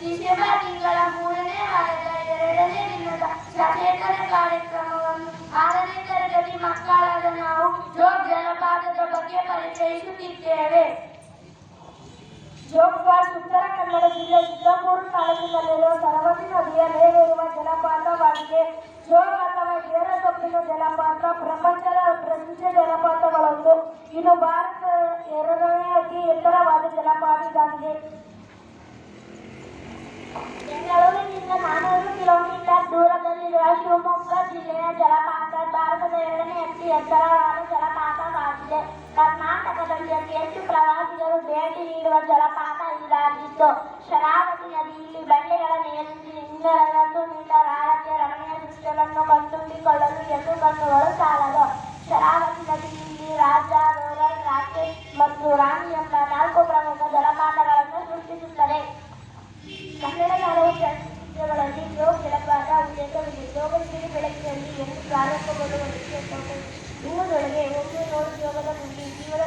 December ತಿಂಗಳ ಮೂರನೇ ವಾರದ ಎರಡನೇ ದಿನದ ಸಚೇತನ ಕಾರ್ಯಕ್ರಮವನ್ನು ಆರನೇ ತರಗತಿ ಮಕ್ಕಳಾದ ನಾವು ಜೋಗ್ ಜಲಪಾತದ ಬಗ್ಗೆ ಪರಿಚಯಿಸುತ್ತಿದ್ದೇವೆ. ಜೋಗ್ ಉತ್ತರ ಕನ್ನಡ ಜಿಲ್ಲೆ ಚಿಕ್ಕಮೂರು ತಾಲೂಕಿನಲ್ಲಿರುವ ಸರವತಿ ನದಿಯ ಮೇಲೆ ಇರುವ ಜಲಪಾತವಾಗಿದೆ ಜೋಗ್ ಅಥವಾ ಏರಸೊಪ್ಪಿನ ಜಲಪಾತ, ಪ್ರಪಂಚದ ಪ್ರಸಿದ್ಧ ಜಲಪಾತಗಳೊಂದು ಇದು ಭಾರತದ ಎರಡನೇ ಅತಿ ಎತ್ತರವಾದ ಜಲಪಾತ ಇದಾಗಿದೆ ಬೆಂಗಳೂರಿನಿಂದ ನಾನೂರು ಕಿಲೋಮೀಟರ್ ದೂರದಲ್ಲಿರುವ ಶಿವಮೊಗ್ಗ ಜಿಲ್ಲೆಯ ಜಲಪಾತ ಭಾರತದ ಎರಡನೇ ಅತಿ ಎತ್ತರವಾದ ಜಲಪಾತವಾಗಿದೆ ಕರ್ನಾಟಕದಲ್ಲಿ ಅತಿ ಹೆಚ್ಚು ಪ್ರವಾಸಿಗರು ಭೇಟಿ ನೀಡುವ ಜಲಪಾತ ಇದಾಗಿದ್ದು ಶರಾವತಿ ನದಿಯಲ್ಲಿ ಬಂಡೆಗಳ ಮೇಲಿಂದ ಇನ್ನೂರೈವತ್ತು ಮೀಟರ್ ಆಳಕ್ಕೆ ರಮಣೀಯ ದೃಶ್ಯವನ್ನು ಕಣ್ತುಂಬಿಕೊಳ್ಳಲು ಎಂದು ಕಣ್ಣುಗಳು ಸಾಲದು ಶರಾವತಿ ನದಿಯಲ್ಲಿ ರಾಜ ರೋರರ್ ರಾಕೆಟ್ ಮತ್ತು ರಾಣಿ ಎಂಬ ಕನ್ನಡದ ಹಲವು ಚಲನಚಿತ್ರಗಳಲ್ಲಿ ಜೋಗ್ ಜಲಪಾತ ಉಲ್ಲೇಖವಿದೆ ಜೋಗದಲ್ಲಿ ಬೆಳಕಿನಲ್ಲಿ ಎಂದು ಪ್ರಾರಂಭಗೊಳ್ಳುವ ವಿಷಯವನ್ನು ಇವುಗಳಿಗೆ ಒಮ್ಮೆ ನೋಡಿ ಯೋಗದ ನುಡಿ ಜೀವನ